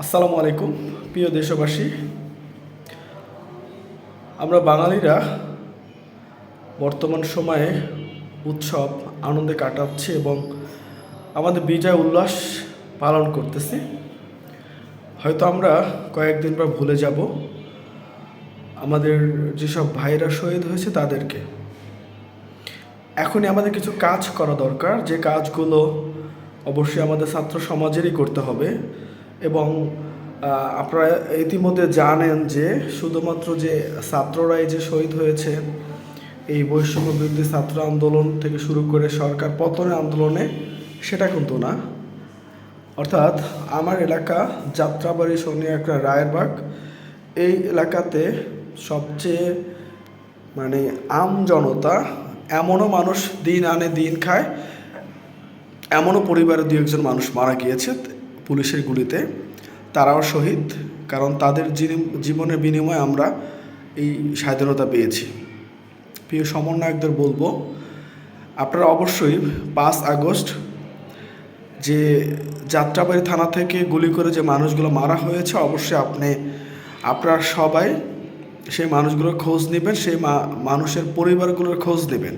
আসসালামু আলাইকুম, প্রিয় দেশবাসী। আমরা বাঙালিরা বর্তমান সময়ে উৎসব আনন্দে কাটাচ্ছি এবং আমাদের বিজয় উল্লাস পালন করতেছি। হয়তো আমরা কয়েকদিন পর ভুলে যাব আমাদের যেসব ভাইরা শহীদ হয়েছে তাদেরকে। এখনই আমাদের কিছু কাজ করা দরকার। যে কাজগুলো অবশ্যই আমাদের ছাত্র সমাজেরই করতে হবে। এবং আপনারা ইতিমধ্যে জানেন যে শুধুমাত্র যে ছাত্ররাই যে শহীদ হয়েছে, এই বৈষম্য বিরোধী ছাত্র আন্দোলন থেকে শুরু করে সরকার পতনের আন্দোলনে সেটা কিন্তু না। অর্থাৎ আমার এলাকা যাত্রাবাড়ি একটা রায়েরবাগ, এই এলাকাতে সবচেয়ে মানে আম জনতা এমনও মানুষ দিন আনে দিন খায়, এমনও পরিবারের দু একজন মানুষ মারা গিয়েছে। পুলিশের গুলিতে তারাও শহীদ, কারণ তাদের জীবনের বিনিময়ে আমরা এই স্বাধীনতা পেয়েছি। প্রিয় সমন্বয়কদের বলব, আপনারা অবশ্যই পাঁচ আগস্ট যে যাত্রাবাড়ি থানা থেকে গুলি করে যে মানুষগুলো মারা হয়েছে, অবশ্যই আপনি, আপনারা সবাই সেই মানুষগুলোর খোঁজ নেবেন, সেই মানুষের পরিবারগুলোর খোঁজ নেবেন।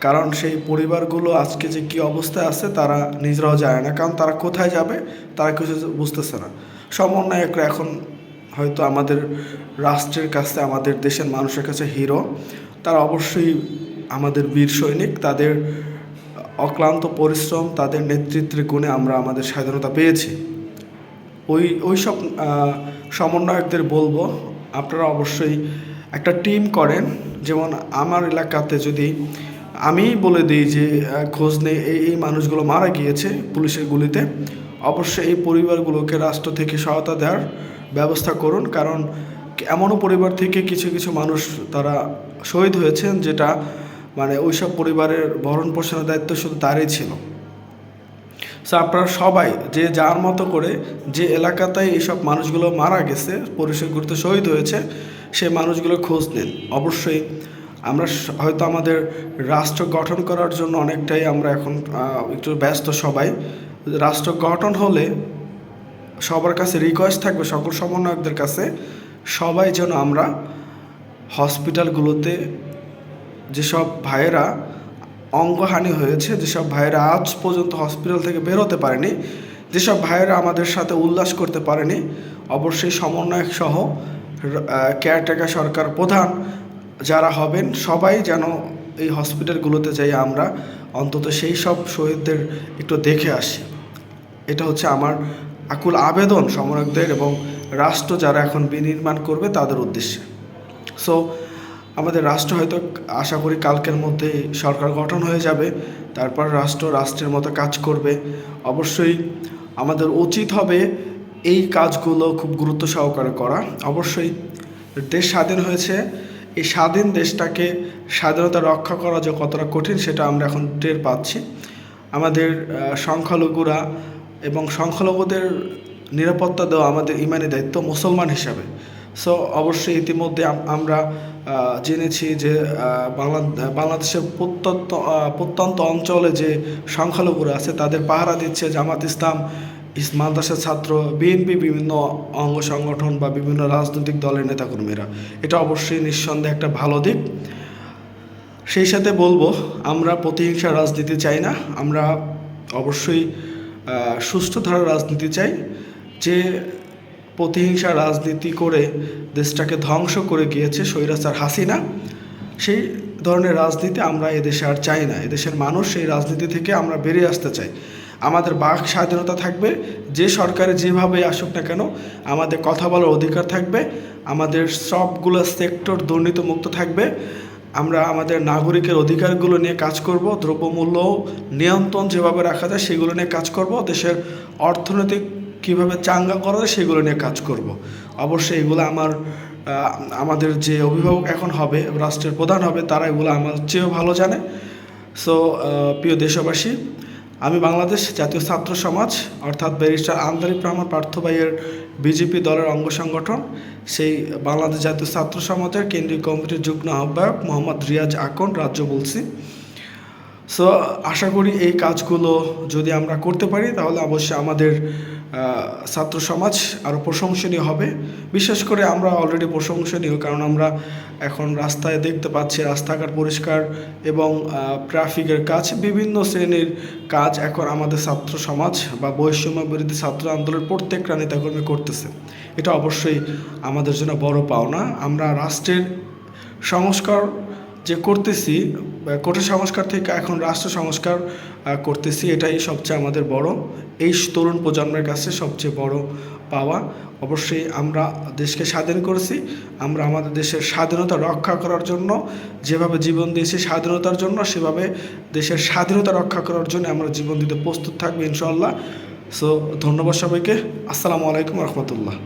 কারণ সেই পরিবারগুলো আজকে যে কী অবস্থায় আছে তারা নিজেরাও জানে না। কারণ তারা কোথায় যাবে, তারা কিছু বুঝতেছে না। সমন্বয়করা এখন হয়তো আমাদের রাষ্ট্রের কাছে, আমাদের দেশের মানুষের কাছে হিরো তারা অবশ্যই আমাদের বীর সৈনিক। তাদের অক্লান্ত পরিশ্রম, তাদের নেতৃত্বের গুণে আমরা আমাদের স্বাধীনতা পেয়েছি। ওই ওই সব সমন্বয়কদের বলব, আপনারা অবশ্যই একটা টিম করেন। যেমন আমার এলাকাতে যদি আমি বলে দিই যে খোঁজ নেই এই এই মানুষগুলো মারা গিয়েছে পুলিশের গুলিতে। অবশ্যই এই পরিবারগুলোকে রাষ্ট্র থেকে সহায়তা দেওয়ার ব্যবস্থা করুন, কারণ এমনও পরিবার থেকে কিছু কিছু মানুষ তারা শহীদ হয়েছেন যেটা মানে ওইসব পরিবারের ভরণ পোষণের দায়িত্ব শুধু তারই ছিল। সো আপনারা সবাই যে যার মতো করে যে এলাকাতেই এইসব মানুষগুলো মারা গেছে পরিষদ গুরুত্ব শহীদ হয়েছে সেই মানুষগুলোর খোঁজ নিন। অবশ্যই আমরা হয়তো আমাদের রাষ্ট্র গঠন করার জন্য অনেকটাই আমরা এখন একটু ব্যস্ত সবাই। রাষ্ট্র গঠন হলে সবার কাছে রিকোয়েস্ট থাকবে, সকল সমন্বয়কদের কাছে, সবাই যেন আমরা হসপিটালগুলোতে যেসব ভাইয়েরা অঙ্গহানি হয়েছে, যেসব ভাইয়েরা আজ পর্যন্ত হসপিটাল থেকে বেরোতে পারেনি, যেসব ভাইয়েরা আমাদের সাথে উল্লাস করতে পারেনি, অবশ্যই সমন্বয়ক সহ কেয়ারটেকার সরকার প্রধান যারা হবেন, সবাই যেন এই হসপিটালগুলোতে যাই আমরা অন্তত সেই সব শহীদদের একটু দেখে আসি। এটা হচ্ছে আমার আকুল আবেদন সমন্বয়কদের এবং রাষ্ট্র যারা এখন বিনির্মাণ করবে তাদের উদ্দেশ্যে। সো আমাদের রাষ্ট্র হয়তো আশা করি কালকের মধ্যে সরকার গঠন হয়ে যাবে, তারপর রাষ্ট্র রাষ্ট্রের মতো কাজ করবে। অবশ্যই আমাদের উচিত হবে এই কাজগুলো খুব গুরুত্ব সহকারে করা। অবশ্যই দেশ স্বাধীন হয়েছে এই স্বাধীন দেশটাকে স্বাধীনতা রক্ষা করা যে কতটা কঠিন সেটা আমরা এখন টের পাচ্ছি। আমাদের সংখ্যালঘুরা এবং সংখ্যালঘুদের নিরাপত্তা দেওয়া আমাদের ইমানি দায়িত্ব মুসলমান হিসাবে। সো অবশ্যই ইতিমধ্যে আমরা জেনেছি যে বাংলা, বাংলাদেশের প্রত্যন্ত প্রত্যন্ত অঞ্চলে যে সংখ্যালঘুরা আছে, তাদের পাহারা দিচ্ছে জামাত ইসলাম ইস- মাদ্রাসার ছাত্র, বিএনপি বিভিন্ন অঙ্গ সংগঠন বা বিভিন্ন রাজনৈতিক দলের নেতাকর্মীরা। এটা অবশ্যই নিঃসন্দেহে একটা ভালো দিক। সেই সাথে বলব, আমরা প্রতিহিংসা রাজনীতি চাই না। আমরা অবশ্যই সুষ্ঠু ধারার রাজনীতি চাই। যে প্রতিহিংসা রাজনীতি করে দেশটাকে ধ্বংস করে গিয়েছে স্বৈরাচার হাসিনা, সেই ধরনের রাজনীতি আমরা এদেশে আর চাই না। এদেশের মানুষ সেই রাজনীতি থেকে আমরা বেরিয়ে আসতে চাই। আমাদের বাক স্বাধীনতা থাকবে, যে সরকারে যেভাবে আসুক না কেন, আমাদের কথা বলার অধিকার থাকবে, আমাদের সবগুলো সেক্টর দুর্নীতিমুক্ত থাকবে। আমরা আমাদের নাগরিকের অধিকারগুলো নিয়ে কাজ করব, দ্রব্যমূল্য নিয়ন্ত্রণ যেভাবে রাখা যায় সেগুলো নিয়ে কাজ করব, দেশের অর্থনৈতিক কীভাবে চাঙ্গা করা যায় সেগুলো নিয়ে কাজ করব। অবশ্যই এগুলো আমার আমাদের যে অভিভাবক এখন হবে, রাষ্ট্রের প্রধান হবে, তারা এগুলো আমার চেয়েও ভালো জানে। সো প্রিয় দেশবাসী, আমি বাংলাদেশ জাতীয় ছাত্র সমাজ, অর্থাৎ ব্যারিস্টার আমদারিফ রহমান পার্থবাইয়ের বিজেপি দলের অঙ্গ সংগঠন, সেই বাংলাদেশ জাতীয় ছাত্র সমাজের কেন্দ্রীয় কমিটির যুগ্ম আহ্বায়ক মোহাম্মদ রিয়াজ আকন রাজ্য বলছি। সো আশা করি এই কাজগুলো যদি আমরা করতে পারি, তাহলে অবশ্যই আমাদের ছাত্র সমাজ আরও প্রশংসনীয় হবে। বিশেষ করে আমরা অলরেডি প্রশংসনীয়, কারণ আমরা এখন রাস্তায় দেখতে পাচ্ছি রাস্তাঘাট পরিষ্কার এবং ট্রাফিকের কাজ, বিভিন্ন শ্রেণির কাজ এখন আমাদের ছাত্র সমাজ বা বৈষম্য বিরোধী ছাত্র আন্দোলনের প্রত্যেকটা নেতাকর্মী করতেছে। এটা অবশ্যই আমাদের জন্য বড় পাওনা। আমরা রাষ্ট্রের সংস্কার যে করতেছি কোটা সংস্কার থেকে এখন রাষ্ট্র সংস্কার করতেছি, এটাই সবচেয়ে আমাদের বড়। এই তরুণ প্রজন্মের কাছে সবচেয়ে বড় পাওয়া। অবশ্যই আমরা দেশকে স্বাধীন করেছি। আমরা আমাদের দেশের স্বাধীনতা রক্ষা করার জন্য, যেভাবে জীবন দিয়েছি স্বাধীনতার জন্য, সেভাবে দেশের স্বাধীনতা রক্ষা করার জন্য আমরা জীবন দিতে প্রস্তুত থাকব ইনশাল্লাহ সো ধন্যবাদ সবাইকে। আসসালামু আলাইকুম রহমতুল্লাহ।